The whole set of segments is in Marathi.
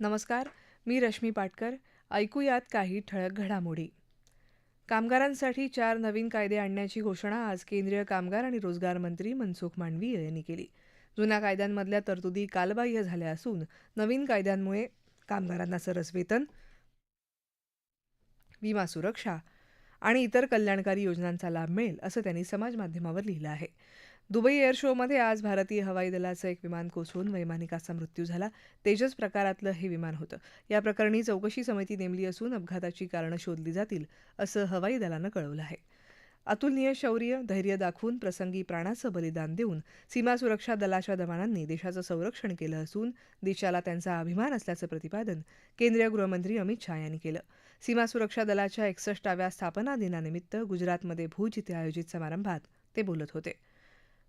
नमस्कार मी रश्मी पाटकर. ऐकूयात काही ठळक घडामोडी. कामगारांसाठी चार नवीन कायदे आणण्याची घोषणा आज केंद्रीय कामगार आणि रोजगार मंत्री मनसुख मांडवीय यांनी केली. जुन्या कायद्यांमधल्या तरतुदी कालबाह्य झाल्या असून नवीन कायद्यांमुळे कामगारांना सरस वेतन विमा सुरक्षा आणि इतर कल्याणकारी योजनांचा लाभ मिळेल असं त्यांनी समाजमाध्यमावर लिहिलं आहे. दुबई एअर शोमध्ये आज भारतीय हवाई दलाचं एक विमान कोसळून वैमानिकाचा मृत्यू झाला. तेजस प्रकारातलं हे विमान होतं. या प्रकरणी चौकशी समिती नेमली असून अपघाताची कारणं शोधली जातील असं हवाई दलानं कळवलं आहे. अतुलनीय शौर्य धैर्य दाखवून प्रसंगी प्राणाचं बलिदान देऊन सीमा सुरक्षा दलाच्या जवानांनी देशाचं संरक्षण केलं असून देशाला त्यांचा अभिमान असल्याचं प्रतिपादन केंद्रीय गृहमंत्री अमित शहा यांनी केलं. सीमा सुरक्षा दलाच्या एकसष्टाव्या स्थापना दिनानिमित्त गुजरातमध्ये भूज इथे आयोजित समारंभात ते बोलत होते.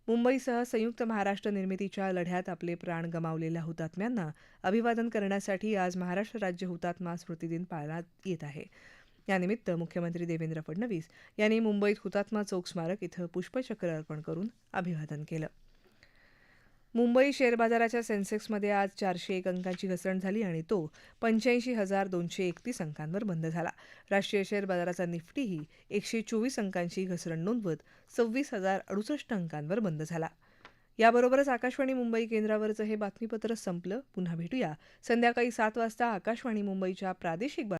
मुंबईसह संयुक्त महाराष्ट्र निर्मितीच्या लढ्यात आपले प्राण गमावलेल्या हुतात्म्यांना अभिवादन करण्यासाठी आज महाराष्ट्र राज्य हुतात्मा स्मृतिदिन पाळण्यात येत आहे. यानिमित्त मुख्यमंत्री देवेंद्र फडणवीस यांनी मुंबईत हुतात्मा चौक स्मारक इथं पुष्पचक्र अर्पण करून अभिवादन केलं. मुंबई शेअर बाजाराच्या सेन्सेक्समध्ये आज चारशे एक अंकांची घसरण झाली आणि तो पंच्याऐंशी हजार दोनशे एकतीस अंकांवर बंद झाला. राष्ट्रीय शेअर बाजाराचा निफ्टीही एकशे चोवीस अंकांची घसरण नोंदवत सव्वीस हजार अडुसष्ट अंकांवर बंद झाला. याबरोबरच आकाशवाणी मुंबई केंद्रावरचं हे बातमीपत्र संपलं. पुन्हा भेटूया. संध्याकाळी सात वाजता आकाशवाणी मुंबईच्या प्रादेशिक